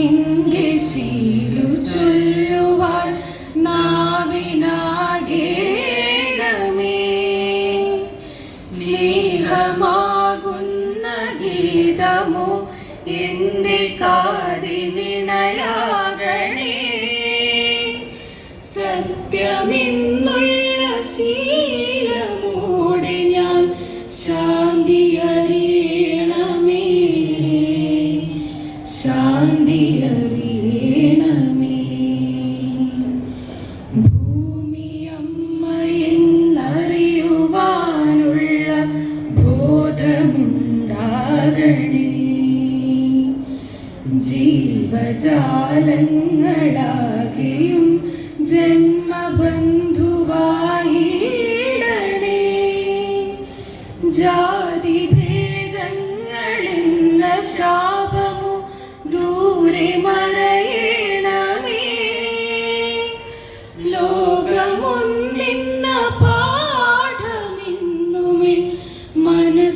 വാക്കിന്റെ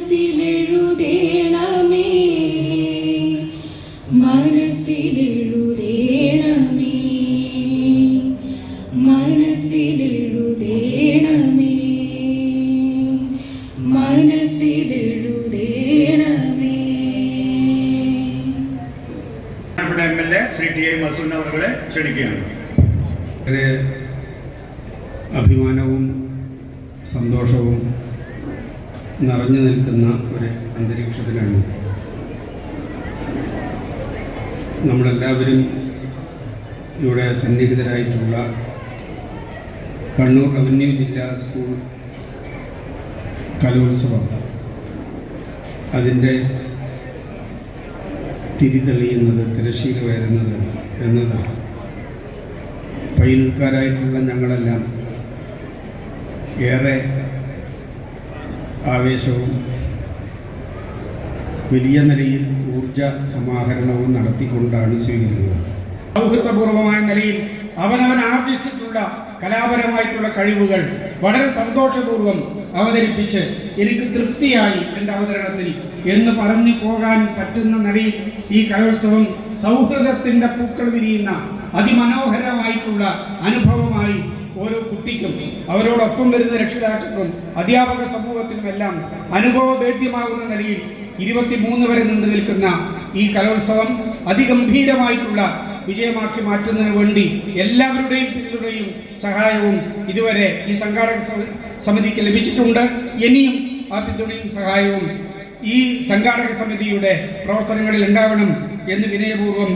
മനസ്സിലെഴുതേണമേ. മനസ്സിലെഴുതേണമേ നമ്മളെല്ലാവരും ഇവിടെ സന്നിഹിതരായിട്ടുള്ള കണ്ണൂർ റവന്യൂ ജില്ലാ സ്കൂൾ കലോത്സവം. അതിന്റെ തിരിതെളിയുന്നത് തിരശ്ശീല വരുന്നത് എന്നത് പയ്യൽക്കാരായിട്ടുള്ള ഞങ്ങളെല്ലാം ഏറെ ആവേശവും വലിയ നിലയിൽ ഊർജ സമാഹരണവും നടത്തിക്കൊണ്ടാണ് സ്വീകരിക്കുന്നത്. സൗഹൃദപൂർവമായ നിലയിൽ അവനവൻ ആർജിച്ചിട്ടുള്ള കലാപരമായിട്ടുള്ള കഴിവുകൾ വളരെ സന്തോഷപൂർവം അവതരിപ്പിച്ച് എനിക്ക് തൃപ്തിയായി എന്റെ അവതരണത്തിൽ എന്ന് പറഞ്ഞു പോകാൻ പറ്റുന്ന നിലയിൽ ഈ കലോത്സവം സൗഹൃദത്തിന്റെ പൂക്കൾ വിരിയുന്ന അതിമനോഹരമായിട്ടുള്ള അനുഭവമായി ഓരോ കുട്ടിക്കും അവരോടൊപ്പം വരുന്ന രക്ഷിതാക്കൾക്കും അധ്യാപക സമൂഹത്തിനുമെല്ലാം അനുഭവഭേദ്യമാകുന്ന നിലയിൽ ഇരുപത്തിമൂന്ന് വരെ നീണ്ടു നിൽക്കുന്ന ഈ കലോത്സവം അതിഗംഭീരമായിട്ടുള്ള വിജയമാക്കി മാറ്റുന്നതിന് വേണ്ടി എല്ലാവരുടെയും പിന്തുണയും സഹായവും ഇതുവരെ ഈ സംഘാടക സമിതിക്ക് ലഭിച്ചിട്ടുണ്ട്. ഇനിയും ആ പിന്തുണയും സഹായവും ഈ സംഘാടക സമിതിയുടെ പ്രവർത്തനങ്ങളിൽ ഉണ്ടാവണം എന്ന് വിനയപൂർവം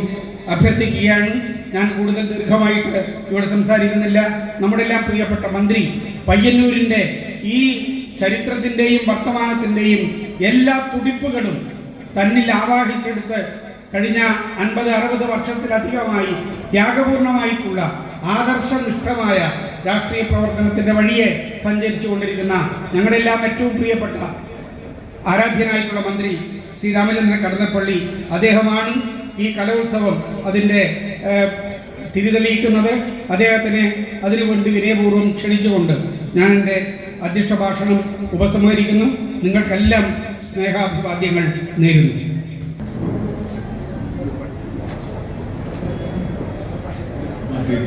അഭ്യർത്ഥിക്കുകയാണ്. ഞാൻ കൂടുതൽ ദീർഘമായിട്ട് ഇവിടെ സംസാരിക്കുന്നില്ല. നമ്മുടെ എല്ലാം പ്രിയപ്പെട്ട മന്ത്രി പയ്യന്നൂരിന്റെ ഈ ചരിത്രത്തിന്റെയും വർത്തമാനത്തിന്റെയും എല്ലാ തുടിപ്പുകളും തന്നിൽ ആവാഹിച്ചെടുത്ത് കഴിഞ്ഞ അൻപത് അറുപത് വർഷത്തിലധികമായി ത്യാഗപൂർണമായിട്ടുള്ള ആദർശനിഷ്ഠമായ രാഷ്ട്രീയ പ്രവർത്തനത്തിന്റെ വഴിയെ സഞ്ചരിച്ചു കൊണ്ടിരിക്കുന്ന ഞങ്ങളെല്ലാം ഏറ്റവും പ്രിയപ്പെട്ട ആരാധ്യനായിട്ടുള്ള മന്ത്രി ശ്രീ രാമചന്ദ്രൻ കടന്നപ്പള്ളി അദ്ദേഹമാണ് ഈ കലോത്സവം അതിന്റെ തിരിതെളിയിക്കുന്നത്. അദ്ദേഹത്തിനെ അതിനുവേണ്ടി വിനയപൂർവം ക്ഷണിച്ചുകൊണ്ട് ഞാൻ എന്റെ അധ്യക്ഷ ഭാഷണം ഉപസംഹരിക്കുന്നു. നിങ്ങൾക്കെല്ലാം സ്നേഹാഭിവാദ്യങ്ങൾ നേരുന്നു.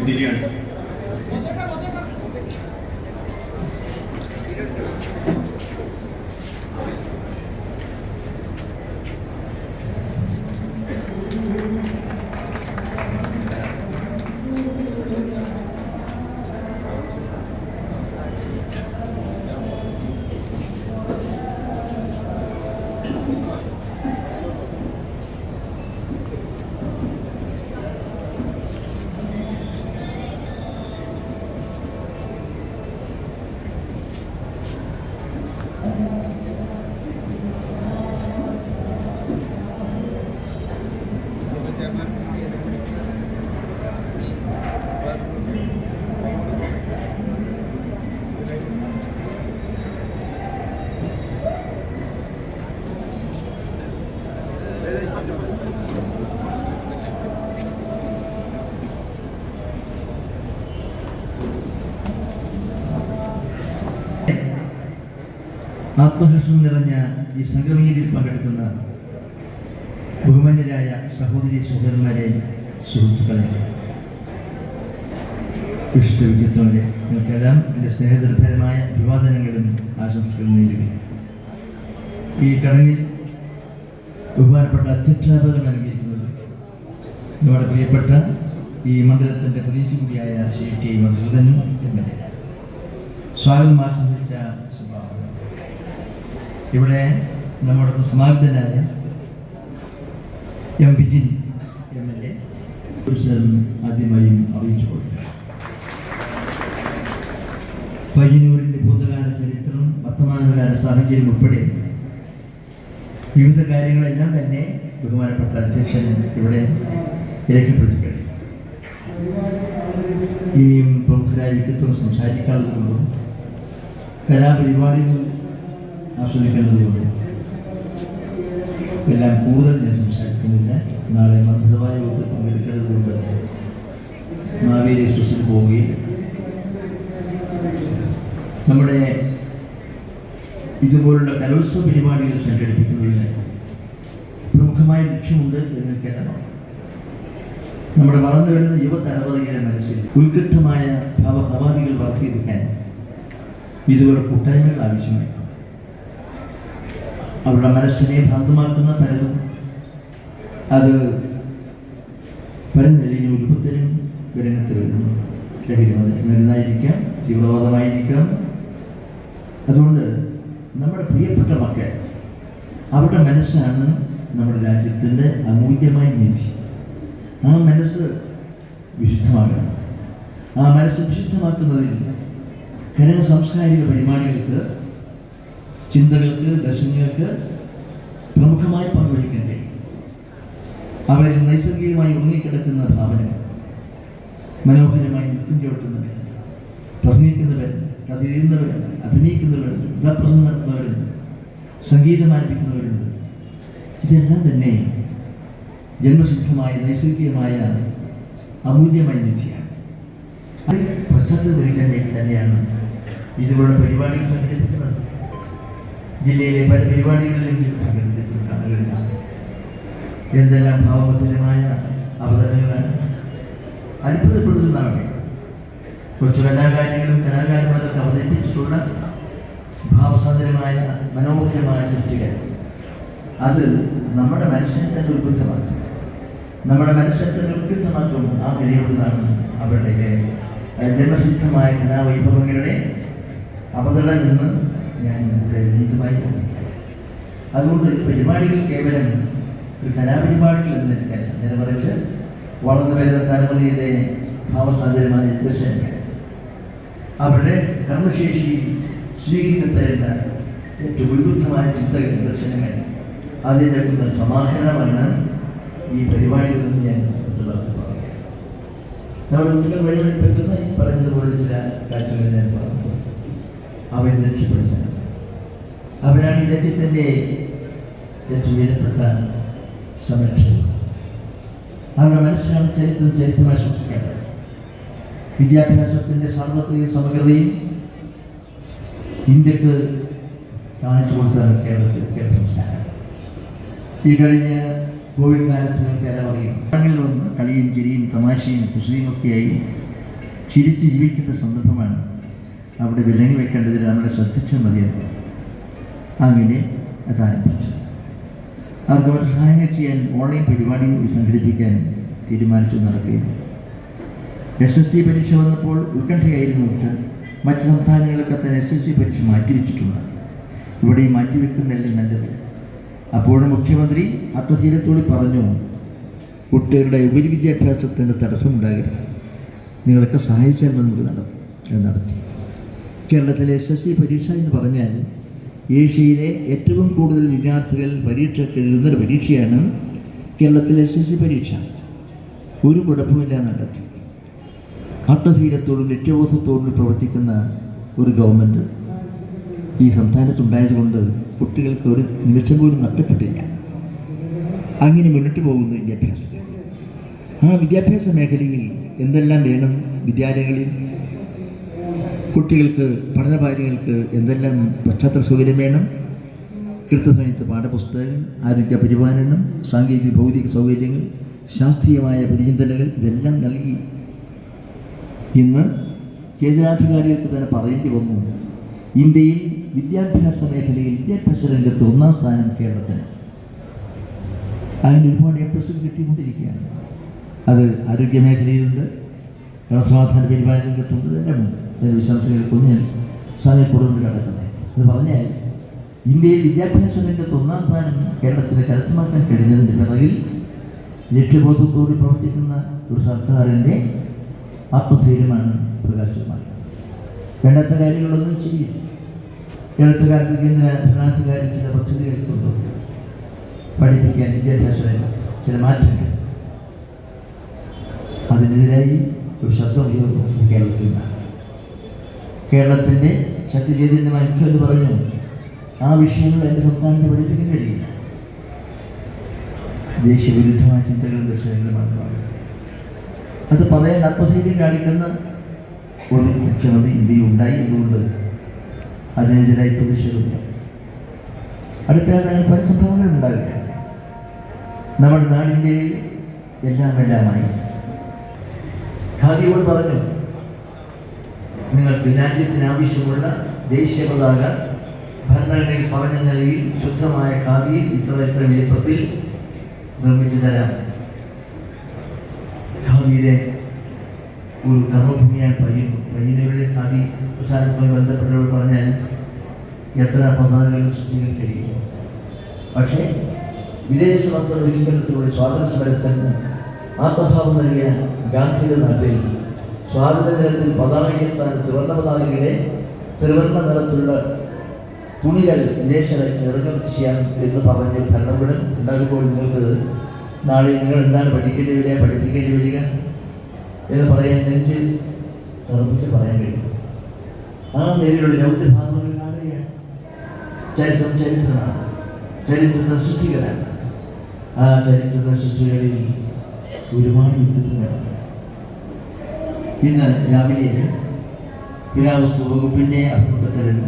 തിരിയാണ് ആത്മഹർഷം നിറഞ്ഞ ഈ സംഗമീതിയിൽ പങ്കെടുക്കുന്ന ബഹുമാന്യരായ സഹോദരി സഹോദരന്മാരെ സുഹൃത്തുക്കളെ. വിദ്യത്തോടെ നിങ്ങൾക്കെല്ലാം എന്റെ സ്നേഹനിർഭരമായ അഭിവാദനങ്ങളും ആശംസകളും നേരുകയും ഈ ചടങ്ങിൽ ബഹുമാനപ്പെട്ട അധ്യക്ഷാപകർ നൽകിയിരിക്കുന്നത്. നമ്മുടെ പ്രിയപ്പെട്ട ഈ മണ്ഡലത്തിന്റെ പ്രതീക്ഷ കൂടിയായ ശ്രീ ടി മധുസൂദനും എം എൽ എ. സ്വാഗതം ആശംസിച്ച സ്വഭാവം ഇവിടെ നമ്മുടെ സമാപിതനായ M Vijin M L A ആദ്യമായും അറിയിച്ചു കൊടുക്കുക പയ്യന്നൂരിന്റെ ഭൂതകാല ചരിത്രം വർത്തമാനകാല സാഹചര്യം ഉൾപ്പെടെ വിവിധ കാര്യങ്ങളെല്ലാം തന്നെ ബഹുമാനപ്പെട്ട അധ്യക്ഷൻ ഇവിടെ രേഖപ്പെടുത്തി കഴിഞ്ഞു ഇനിയും പ്രമുഖരായ വ്യക്തിത്വം സംസാരിക്കാനുള്ളതുകൊണ്ടും കലാപരിപാടികൾ ആസ്വദിക്കേണ്ടതുകൊണ്ട് എല്ലാം കൂടുതൽ ഞാൻ സംസാരിക്കുന്നില്ല. നാളെ മന്ത്രിതമായ വകുപ്പ് പങ്കെടുക്കേണ്ടതുകൊണ്ട് മാവേലി എക്സ്പ്രസിൽ പോവുകയും. നമ്മുടെ ഇതുപോലുള്ള കലോത്സവ പരിപാടികൾ സംഘടിപ്പിക്കുന്നതിന് പ്രമുഖമായ ലക്ഷ്യമുണ്ട് എന്ന് നിങ്ങൾക്കെല്ലാം നമ്മുടെ വളർന്നു വരുന്ന യുവതലമുറയുടെ മനസ്സിൽ ഉത്കൃഷ്ടമായ ഭാവഭാവാദികൾ വളർത്തിയെടുക്കാൻ ഇതുപോലെ കൂട്ടായ്മകൾ ആവശ്യമായി. അവരുടെ മനസ്സിനെ ഭാഗമാക്കുന്ന പലതും അത് പല നിലയിലും രൂപത്തിലും രംഗത്ത് വരുന്നു. ലഹരി തീവ്രവാദമായിരിക്കാം. അതുകൊണ്ട് നമ്മുടെ പ്രിയപ്പെട്ട മക്കൾ അവരുടെ മനസ്സാണ് നമ്മുടെ രാജ്യത്തിന്റെ അമൂല്യമായ നിധി ആ മനസ്സ് വിശുദ്ധമാകണം. ആ മനസ്സ് വിശുദ്ധമാക്കുന്നതിൽ കരക സാംസ്കാരിക പരിപാടികൾക്ക് ചിന്തകൾക്ക് ദർശനങ്ങൾക്ക് പ്രമുഖമായി പങ്കുവഹിക്കാൻ കഴിയും. അവരിൽ നൈസർഗികമായി ഉറങ്ങിക്കിടക്കുന്ന ഭാവനകൾ മനോഹരമായി നൃത്തം ചവിട്ടുന്നവർ പ്രസംഗിക്കുന്നവർ കഥ എഴുതുന്നവർ അഭിനയിക്കുന്നവർ കഥാപ്രസംഗം നടത്തുന്നവരുണ്ട് സംഗീതം ഇതെല്ലാം തന്നെ ജന്മസിദ്ധമായ നൈസർഗികമായ അമൂല്യമായ നിധിയാണ്. അത് പശ്ചാത്തലം വഹിക്കാൻ വേണ്ടി തന്നെയാണ് ഇതുപോലുള്ള പരിപാടികൾ സംഘടിപ്പിക്കുന്നത്. ജില്ലയിലെ പല പരിപാടികളിലും സംഘടിപ്പിച്ചിട്ടുണ്ട് പങ്കെടുത്തിട്ടുണ്ട് എന്തെല്ലാം ഭാവമധുരമായ അവതരണങ്ങളാണ്. അത്ഭുതപ്പെടുത്തുന്നതാണ് കുറച്ച് കലാകാരികളും കലാകാരന്മാരൊക്കെ അവതരിപ്പിച്ചിട്ടുള്ള ഭാവസാന്ദ്രമായ മനോഹരമായ സൃഷ്ടികൾ അത് നമ്മുടെ മനസ്സിനെ തന്നെ ഉത്ബുദ്ധമാക്കും നമ്മുടെ മനസ്സിനെ തന്നെ ഉത്കൃഷ്ടമാക്കും ആ നിലയുള്ളതാണ് അവരുടെ ജന്മസിദ്ധമായ കലാവൈഭവങ്ങളുടെ അവതരണം നിന്ന് ഞാൻ ഇവിടെ നീതമായി തോന്നിക്കാം അതുകൊണ്ട് പരിപാടികൾ കേവലം ഒരു കലാപരിപാടികൾ എന്ന് നിൽക്കാൻ നേരെ മറിച്ച് വളർന്നു വരുന്ന തലമുറയുടെ ഭാവസാന്ദ്രമായ ദർശനങ്ങൾ അവരുടെ കർമ്മശേഷി സ്വീകരിക്കുന്ന ഏറ്റവും ഉത്ബുദ്ധമായ ചിന്തകൾ ദർശനങ്ങൾ അതിന്റെ സമാഹരണമാണ് ഈ പരിപാടിയിൽ നിന്ന് ഞാൻ മറ്റുള്ളവർക്ക് പറയുക നമ്മുടെ കുട്ടികൾ പറ്റുന്ന ഈ പറഞ്ഞതുപോലെ ചില കാഴ്ചകൾ ഞാൻ പറഞ്ഞു. അവയെ രക്ഷപ്പെടുത്താൻ. അവരാണ് ഈ രാജ്യത്തിന്റെ ഏറ്റവും വിലപ്പെട്ട സംരക്ഷകർ. അവരുടെ മനസ്സിലാണ് ചരിത്രം ചരിത്രമായി സൂക്ഷിക്കേണ്ടത് വിദ്യാഭ്യാസത്തിന്റെ സാർവത്രിക സമഗ്രതയും ഇന്ത്യയ്ക്ക് കാണിച്ചു കൊടുത്താണ് കേരളത്തിൽ കേരള സംസ്ഥാനം. ഈ കഴിഞ്ഞ കോവിഡ് കാലത്ത് നിങ്ങൾക്ക് എല്ലാം അറിയും. പടങ്ങളിൽ വന്ന് കളിയും ചിരിയും തമാശയും കുസൃതിയും ഒക്കെയായി ചിരിച്ച് ജീവിക്കേണ്ട സന്ദർഭമാണ് അവിടെ വിലങ്ങി വെക്കേണ്ടതിൽ നമ്മളെ ശ്രദ്ധിച്ചാൽ മതിയാണ് അങ്ങനെ അത് ആരംഭിച്ചു. അവർക്ക് അവരുടെ സഹായങ്ങൾ ചെയ്യാൻ ഓൺലൈൻ പരിപാടി സംഘടിപ്പിക്കാൻ തീരുമാനിച്ചു നടക്കുകയും എസ് എസ് ടി പരീക്ഷ വന്നപ്പോൾ ഉത്കണ്ഠയായിരുന്നു പക്ഷേ മറ്റ് സംസ്ഥാനങ്ങളൊക്കെ തന്നെ എസ് എസ് ടി പരീക്ഷ മാറ്റിവെച്ചിട്ടുണ്ട്. ഇവിടെ മാറ്റിവെക്കുന്നതല്ലേ നല്ലത്? അപ്പോഴും മുഖ്യമന്ത്രി അർത്ഥശീലത്തോട് പറഞ്ഞു കുട്ടികളുടെ ഉപരിവിദ്യാഭ്യാസത്തിന് തടസ്സമുണ്ടാകരുത്. നിങ്ങളൊക്കെ സഹായിച്ചാൽ നമുക്ക് നടത്തും എന്ന് നടത്തി. കേരളത്തിലെ എസ് എസ് സി പരീക്ഷ എന്ന് പറഞ്ഞാൽ ഏഷ്യയിലെ ഏറ്റവും കൂടുതൽ വിദ്യാർത്ഥികൾ പരീക്ഷ എഴുതുന്നൊരു പരീക്ഷയാണ് കേരളത്തിലെ എസ് എസ് സി പരീക്ഷ. ഒരു കുഴപ്പമില്ലാതെ നടത്തി. ആത്മധീരത്തോടും ലക്ഷ്യബോധത്തോടും പ്രവർത്തിക്കുന്ന ഒരു ഗവൺമെന്റ് ഈ സംസ്ഥാനത്തുണ്ടായതുകൊണ്ട് കുട്ടികൾക്ക് ഒരു നിമിഷം പോലും നഷ്ടപ്പെട്ടില്ല. അങ്ങനെ മുന്നോട്ട് പോകുന്നു വിദ്യാഭ്യാസം. ആ വിദ്യാഭ്യാസ മേഖലയിൽ എന്തെല്ലാം വേണം വിദ്യാലയങ്ങളിൽ? കുട്ടികൾക്ക് പഠനകാര്യങ്ങൾക്ക് എന്തെല്ലാം പശ്ചാത്തല സൗകര്യം വേണം? കൃത്യസമയത്ത് പാഠപുസ്തകങ്ങൾ ആരോഗ്യ പരിപാലനം സാങ്കേതിക ഭൗതിക സൗകര്യങ്ങൾ ശാസ്ത്രീയമായ പരിചിന്തനകൾ ഇതെല്ലാം നൽകി ഇന്ന് കേന്ദ്രാധികാരികൾക്ക് തന്നെ പറയേണ്ടി വന്നു. ഇന്ത്യയിൽ വിദ്യാഭ്യാസ മേഖലയിൽ വിദ്യാഭ്യാസ രംഗത്ത് ഒന്നാം സ്ഥാനം കേരളത്തിന്. അതിന് ഒരുപാട് എ പ്ലസ് കിട്ടിക്കൊണ്ടിരിക്കുകയാണ്. അത് ആരോഗ്യ മേഖലയിലുണ്ട് ക്രമസമാധാന പരിപാലന രംഗത്തുണ്ട് ഇതെല്ലാം ഉണ്ട്. അതിന് വിശദാംശങ്ങൾക്കൊന്നും ഞാൻ സമയക്കുറവുണ്ട് കിടക്കുന്നത് അത് പറഞ്ഞാൽ ഇന്ത്യയിൽ വിദ്യാഭ്യാസ രംഗത്ത് ഒന്നാം സ്ഥാനം കേരളത്തിന് കരസ്ഥമാക്കാൻ കഴിഞ്ഞതിന്റെ പിറകിൽ ലക്ഷ്യബോധത്തോടെ പ്രവർത്തിക്കുന്ന ഒരു സർക്കാരിന്റെ ആത്മധൈര്യമാണ് പ്രകാശമായി വേണ്ടാത്ത കാര്യങ്ങളൊന്നും ചെയ്യില്ല. കേരളത്തെ കാലത്ത് കേന്ദ്ര ഭരണാധികാരി ചില പദ്ധതികൾ കൊണ്ടുവന്നു പഠിപ്പിക്കാൻ വിദ്യാഭ്യാസ ചില മാറ്റങ്ങൾ. അതിനെതിരായി ഒരു ശബ്ദം ഉയർന്നു കേരളത്തിൽ കേരളത്തിന്റെ ശക്തി ചൈതന്യമായ മുഖ്യമന്ത്രി പറഞ്ഞു. ആ വിഷയങ്ങൾ എന്റെ സംസ്ഥാനത്ത് പഠിപ്പിക്കാൻ കഴിയില്ല. ദേശീയ വിരുദ്ധമായ ചിന്തകളും ദശകങ്ങളും പറയുന്നത് അത് പറയാൻ ആത്മധൈര്യം കാണിക്കുന്ന ഒരു മുഖ്യമന്ത്രി ഇന്ത്യയിൽ ഉണ്ടായി എന്നുകൊണ്ട് അതിനെതിരായി പ്രതിഷേധമില്ല അടുത്തയാൾ അങ്ങനെ പല ഉണ്ടാവില്ല. നമ്മുടെ നാടിന്റെ എല്ലാം എല്ലാമായി. ഖാദിയോട് പറഞ്ഞു നിങ്ങൾക്ക് രാജ്യത്തിന് ആവശ്യമുള്ള ദേശീയ പതാക ഭരണഘടനയിൽ പറഞ്ഞ നിലയിൽ ശുദ്ധമായ ഖാദിയിൽ ഇത്ര ഇത്ര വലിപ്പത്തിൽ നിർമ്മിച്ചു തരാം. ഖാദിയുടെ ഒരു കർമ്മഭൂമിയാണ് പയ്യന്നൂർ പയ്യന്നൂരിലെ ഖാദി പ്രസ്ഥാനവുമായി ബന്ധപ്പെട്ടവർ പറഞ്ഞാൽ എത്ര പതാകകൾ സൃഷ്ടിക്കാൻ കഴിയും. പക്ഷേ വിദേശ വസ്ത്ര വികസനത്തിലൂടെ സ്വാതന്ത്ര്യ സമരത്തിന് ആത്മഭാവം നൽകിയ ഗാന്ധിയുടെ നാട്ടിൽ സ്വാതന്ത്ര്യ ദിനത്തിൽ പതാകയെത്താൻ തുറന്ന പതാകയുടെ ത്രിവർണ നിറത്തിലുള്ള തുണികൾ വിദേശ ഇറക്കുമതി ചെയ്യാം എന്ന് പറഞ്ഞ് ഭരണകൂടം ഉണ്ടാകുമ്പോൾ നിങ്ങൾക്ക് നാളെ നിങ്ങൾ എന്താണ് പഠിക്കേണ്ടി വരിക? പഠിപ്പിക്കേണ്ടി വരിക? എന്ന് പറയാൻ നെഞ്ച് നിർമ്മിച്ച് പറയാൻ കഴിയും. ആ നേരിലുള്ള രൗദ്രഭാഗങ്ങൾ കാണുകയാണ്. ചരിത്രം ചരിത്രമാണ്. ചരിത്ര സൃഷ്ടികളാണ്. ആ ചരിത്ര സൃഷ്ടികളിൽ ഒരുപാട് യുദ്ധത്തിനാണ് ഇന്ന് രാവിലെ പുരാവസ്തു വകുപ്പിന്റെ അഭിമുഖത്തിൽ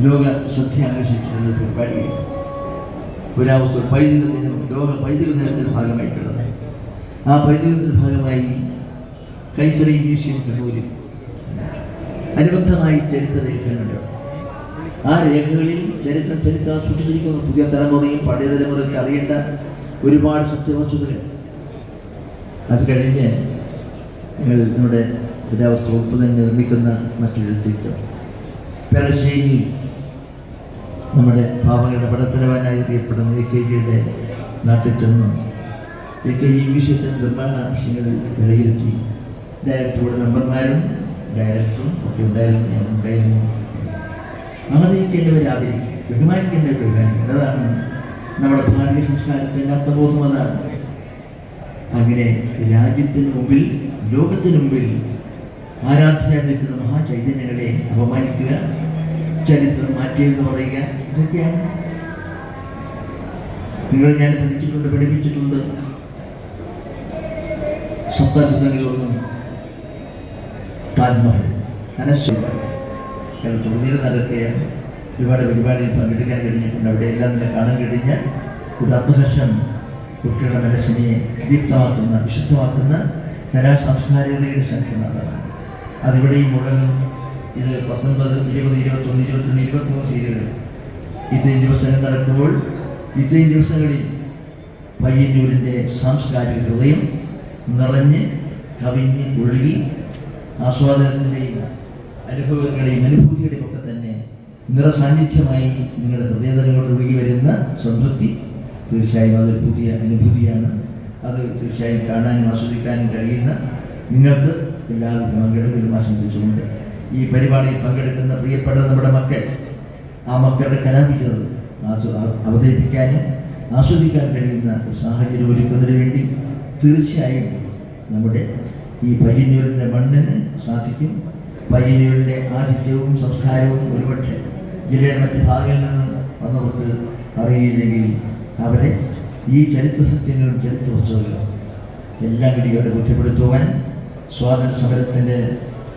ലോക ശ്രദ്ധ ആകർഷിച്ചിട്ടുള്ള പരിപാടിയായിരുന്നു പുരാവസ്തു പൈതൃക ദിനം ലോക പൈതൃക ദിനത്തിന്റെ ഭാഗമായിട്ടുള്ളത് ആ പൈതൃകത്തിന്റെ ഭാഗമായി കൈത്തറി മ്യൂസിയം കണ്ണൂരിൽ അനുബന്ധമായി ചരിത്ര രേഖകളുണ്ട്. ആ രേഖകളിൽ ചരിത്ര ചരിത്ര സൂക്ഷിച്ചിരിക്കുന്ന പുതിയ തലമുറയും പഴയ തലമുറയ്ക്ക് അറിയേണ്ട ഒരുപാട് സത്യവസ്തുതകൾ. അത് കഴിഞ്ഞ് ഞങ്ങൾ നമ്മുടെ പുരാവസ്തു വകുപ്പ് തന്നെ നിർമ്മിക്കുന്ന മറ്റൊരു വ്യക്തിത്വം പെരശ്ശേരിയിൽ നമ്മുടെ പാവങ്ങളുടെ പടത്തലവാനായി അറിയപ്പെടുന്ന എ കെ ജിയുടെ നാട്ടിൽ ചെന്നു. എ കെ ജി വിഷയത്തിൽ നിർമ്മാണ ആവശ്യങ്ങൾ വിലയിരുത്തി. ഡയറക്ടറുടെ മെമ്പർമാരും ഡയറക്ടറും ഒക്കെ ഉണ്ടായിരുന്നു. ഞാൻ ഉണ്ടായിരുന്നു. ആദരിക്കേണ്ടവരെ ബഹുമാനിക്കുക അതാണ് നമ്മുടെ ഭാരതീയ സംസ്കാരത്തിന്റെ ആത്മബോധം അതാണ്. അങ്ങനെ രാജ്യത്തിന് മുമ്പിൽ ലോകത്തിന് മുമ്പിൽ ആരാധന നിൽക്കുന്ന മഹാചൈതന്യങ്ങളെ അപമാനിക്കുക ചരിത്രം മാറ്റിയെന്ന് പറയുക. ഇതൊക്കെയാണ്. നിങ്ങൾ ഞാൻ പഠിച്ചിട്ടുണ്ട് പഠിപ്പിച്ചിട്ടുണ്ട്. സപ്താത്ഭുതങ്ങളിലൊന്നും താജ്മഹൽ അനശ്വരം തുടങ്ങിയത് നടക്കുകയാണ് ഒരുപാട് പരിപാടിയിൽ പങ്കെടുക്കാൻ കഴിഞ്ഞിട്ടുണ്ട്. അവിടെ എല്ലാം തന്നെ കാണാൻ കഴിഞ്ഞ ഒരു അപഹർഷം കുട്ടികളുടെ മനസ്സിനെ ദീപ്തമാക്കുന്ന വിശുദ്ധമാക്കുന്ന കലാ സാംസ്കാരികതയുടെ സംഘനാഥമാണ് അതിവിടെയും മുഴങ്ങും ഇത് പത്തൊൻപത് ഇരുപത് ഇരുപത്തൊന്ന് ഇരുപത്തിരണ്ട് ഇരുപത്തിമൂന്ന് സീറ്റുകൾ ഇത്രയും ദിവസങ്ങൾ നടക്കുമ്പോൾ ഇത്രയും ദിവസങ്ങളിൽ പയ്യന്നൂരിന്റെ സാംസ്കാരിക ഹൃദയം നിറഞ്ഞ് കവിഞ്ഞ് ഒഴുകി ആസ്വാദനത്തിന്റെയും അനുഭവങ്ങളുടെയും അനുഭൂതിയുടെയും ഒക്കെ തന്നെ നിറസാന്നിധ്യമായി നിങ്ങളുടെ ഹൃദയതലങ്ങളിൽ ഒഴുകി വരുന്ന സംതൃപ്തി തീർച്ചയായും അതൊരു പുതിയ അനുഭൂതിയാണ്. അത് തീർച്ചയായും കാണാനും ആസ്വദിക്കാനും കഴിയുന്ന നിങ്ങൾക്ക് എല്ലാവിധ പങ്കെടുക്കലും ആശംസിച്ചുകൊണ്ട് ഈ പരിപാടിയിൽ പങ്കെടുക്കുന്ന പ്രിയപ്പെട്ട നമ്മുടെ മക്കൾ ആ മക്കളുടെ കലാപിക്കുന്നത് അവതരിപ്പിക്കാനും ആസ്വദിക്കാൻ കഴിയുന്ന ഒരു സാഹചര്യം ഒരുക്കുന്നതിന് വേണ്ടി തീർച്ചയായും നമ്മുടെ ഈ പയ്യന്നൂരിന്റെ മണ്ണിന് സാധിക്കും. പയ്യന്നൂരിന്റെ ആതിഥ്യവും സംസ്കാരവും ഒരുപക്ഷെ ജില്ലയുടെ മറ്റ് ഭാഗങ്ങളിൽ നിന്ന് വന്നവർക്ക് അറിയില്ലെങ്കിൽ അവരെ ഈ ചരിത്ര സത്യങ്ങളും ചരിത്ര ഉത്സവങ്ങളും എല്ലാം കൂടി അവരെ ബോധ്യപ്പെടുത്തുവാൻ സ്വാതന്ത്ര്യ സമരത്തിന്റെ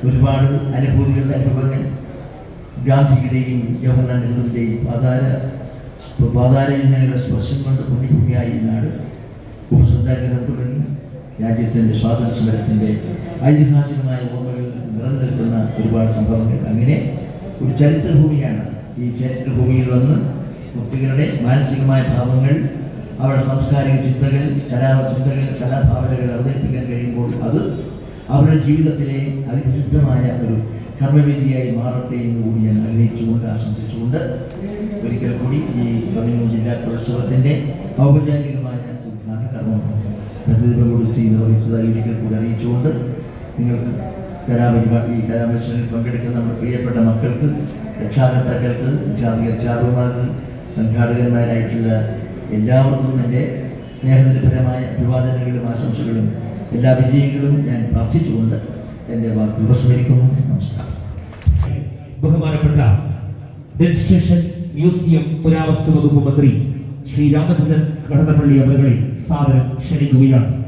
ഒരുപാട് അനുഭൂതികളുടെ അനുഭവങ്ങൾ ഗാന്ധിയുടെയും ജവഹർലാൽ നെഹ്റുവിന്റെയും പാതാര പാതാരവിന്ദനങ്ങളുടെ സ്പർശം കൊണ്ട് പുണ്യഭൂമിയായി എന്നാണ് ഉപസത്യാഗ്രഹം തുടങ്ങി. രാജ്യത്തിന്റെ സ്വാതന്ത്ര്യ സമരത്തിന്റെ ഐതിഹാസികമായ ഓർമ്മകൾ നിറഞ്ഞു നിൽക്കുന്ന ഒരുപാട് സംഭവങ്ങൾ. അങ്ങനെ ഒരു ചരിത്രഭൂമിയാണ് ഈ ചരിത്രഭൂമിയിൽ വന്ന് കുട്ടികളുടെ മാനസികമായ ഭാവങ്ങൾ അവരുടെ സാംസ്കാരിക ചിന്തകൾ കലാ ചിന്തകൾ കലാഭാവനകൾ അവതരിപ്പിക്കാൻ അത് അവരുടെ ജീവിതത്തിലെ അതിവിശുദ്ധമായ ഒരു കർമ്മവേദിയായി മാറട്ടെ എന്ന് കൂടി ഞാൻ ആഗ്രഹിച്ചുകൊണ്ട് ആശംസിച്ചുകൊണ്ട് ഒരിക്കൽ കൂടി ഈ കവിയൂർ ജില്ലാ കലോത്സവത്തിന്റെ ഔപചാരികമായ ഉദ്ഘാടന കർമ്മം പ്രതിനിധി കൊടുത്ത് നിർവഹിച്ചതായി ഒരിക്കൽ കൂടി അറിയിച്ചുകൊണ്ട് നിങ്ങൾക്ക് കലാപരിപാടി ഈ കലാമത്സരത്തിൽ പങ്കെടുക്കുന്ന നമ്മുടെ പ്രിയപ്പെട്ട മക്കൾക്ക് രക്ഷാകർത്താക്കൾക്ക് ജാതി അധ്യാപകന്മാർക്ക് സംഘാടകന്മാരായിട്ടുള്ള എല്ലാവർക്കും എന്റെ സ്നേഹനിരപരമായ അഭിവാദനങ്ങളും ആശംസകളും എല്ലാ വിജയങ്ങളും ഞാൻ പ്രാർത്ഥിച്ചുകൊണ്ട് എന്റെ വാക്കുകൾ ഉപസ്മരിക്കുന്നു. നമസ്കാരം. ബഹുമാനപ്പെട്ട രജിസ്ട്രേഷൻ മ്യൂസിയം പുരാവസ്തു വകുപ്പ് മന്ത്രി ശ്രീ രാമചന്ദ്രൻ കടന്നപ്പള്ളി അവരുടെ സാദരം ക്ഷണിക്കുകയാണ്.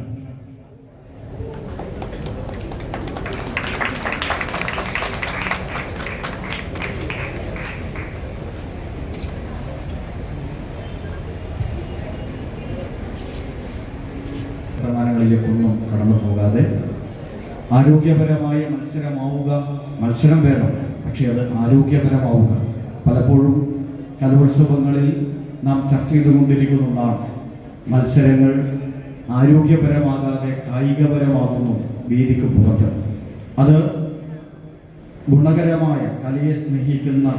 ആരോഗ്യപരമായ മത്സരമാവുക മത്സരം വേണം പക്ഷേ അത് ആരോഗ്യപരമാവുക. പലപ്പോഴും കലോത്സവങ്ങളിൽ നാം ചർച്ച ചെയ്തുകൊണ്ടിരിക്കുന്ന ഒന്നാണ് മത്സരങ്ങൾ ആരോഗ്യപരമാകാതെ കായികപരമാകുന്നു വേദിക്ക് പുറത്ത്. അത് ഗുണകരമായ കലയെ സ്നേഹിക്കുന്ന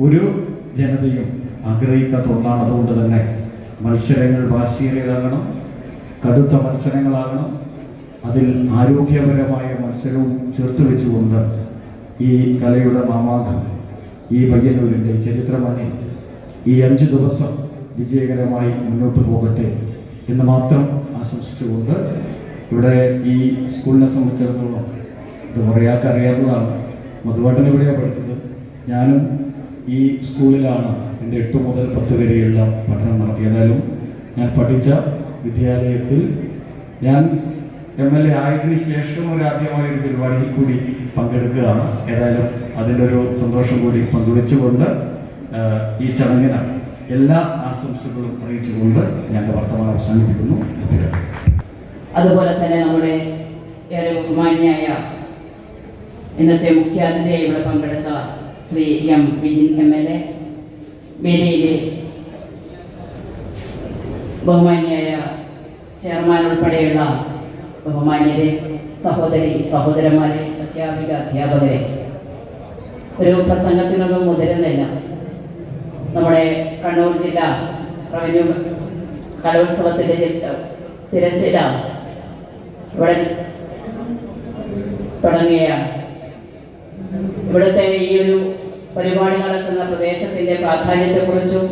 ഒരു ജനതയും ആഗ്രഹിക്കാത്ത ഒന്നാണ്. അതുകൊണ്ട് തന്നെ മത്സരങ്ങൾ വാശിയേറിയതാകണം കടുത്ത മത്സരങ്ങളാകണം അതിൽ ആരോഗ്യപരമായ മത്സരവും ചേർത്ത് വെച്ചുകൊണ്ട് ഈ കലയുടെ മാമാങ്കം ഈ പയ്യന്നൂരിന്റെ ചരിത്രമണി ഈ അഞ്ച് ദിവസം വിജയകരമായി മുന്നോട്ട് പോകട്ടെ എന്ന് മാത്രം ആശംസിച്ചുകൊണ്ട് ഇവിടെ ഈ സ്കൂളിനെ സംബന്ധിച്ചിടത്തോളം ഇത് കുറേ ആൾക്ക് അറിയാത്തതാണ്. മധുവാട്ടൻ ഇവിടെയാണ് പഠിച്ചത്? ഞാനും ഈ സ്കൂളിലാണ് എന്റെ എട്ട് മുതൽ പത്ത് വരെയുള്ള പഠനം നടത്തിയതായാലും ഞാൻ പഠിച്ച വിദ്യാലയത്തിൽ ഞാൻ എം എൽ എ ആയതിനു ശേഷം ഒരു ആദ്യമായ ഒരു പരിപാടിയിൽ കൂടി പങ്കെടുക്കുകയാണ്. ഏതായാലും അതിന്റെ ഒരു സന്തോഷം കൂടി പങ്കുവെച്ചുകൊണ്ട് ഈ ചടങ്ങിന് എല്ലാ ആശംസകളും അറിയിച്ചുകൊണ്ട് ഞാൻ വർത്തമാനം അവസാനിപ്പിക്കുന്നു. അതുപോലെ തന്നെ നമ്മുടെ ഏറെ ബഹുമാന്യായ ഇന്നത്തെ മുഖ്യാതിഥിയായി ഇവിടെ പങ്കെടുത്ത Shri M Vijin M L A വേദിയിലെ ബഹുമാന്യായ ചെയർമാൻ ഉൾപ്പെടെയുള്ള ബഹുമാന്യരെ സഹോദരി സഹോദരന്മാരെ അധ്യാപിക അധ്യാപകരെ ഒരു പ്രസംഗത്തിനൊന്നും മുതിരുന്നില്ല. നമ്മുടെ കണ്ണൂർ ജില്ല റവന്യൂ കലോത്സവത്തിന്റെ തിരശ്ശില ഇവിടെ തുടങ്ങിയ ഇവിടുത്തെ ഈ ഒരു പരിപാടി നടക്കുന്ന പ്രദേശത്തിന്റെ പ്രാധാന്യത്തെക്കുറിച്ചും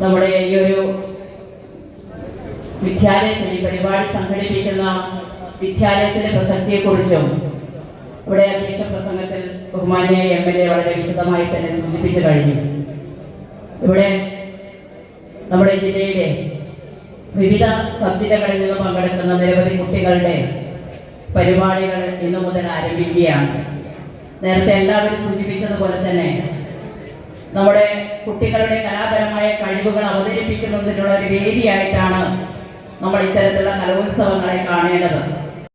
നമ്മുടെ ഈ ഒരു വിദ്യാലയത്തിൽ ഈ പരിപാടി സംഘടിപ്പിക്കുന്ന വിദ്യാലയത്തിന്റെ പ്രസക്തിയെക്കുറിച്ചും ഇവിടെ അധ്യക്ഷ പ്രസംഗത്തിൽ ബഹുമാന്യ എം എൽ എ വളരെ വിശദമായി തന്നെ സൂചിപ്പിച്ചു കഴിഞ്ഞു. ഇവിടെ നമ്മുടെ ജില്ലയിലെ വിവിധ സബ് ജില്ലകളിൽ നിന്ന് പങ്കെടുക്കുന്ന നിരവധി കുട്ടികളുടെ പരിപാടികൾ ഇന്നു മുതൽ ആരംഭിക്കുകയാണ്. നേരത്തെ എല്ലാവരും സൂചിപ്പിച്ചതുപോലെ തന്നെ നമ്മുടെ കുട്ടികളുടെ കലാപരമായ കഴിവുകൾ അവതരിപ്പിക്കുന്നതിനുള്ള ഒരു വേദിയായിട്ടാണ് നമ്മൾ ഇത്തരത്തിലുള്ള കലോത്സവങ്ങളെ കാണേണ്ടത്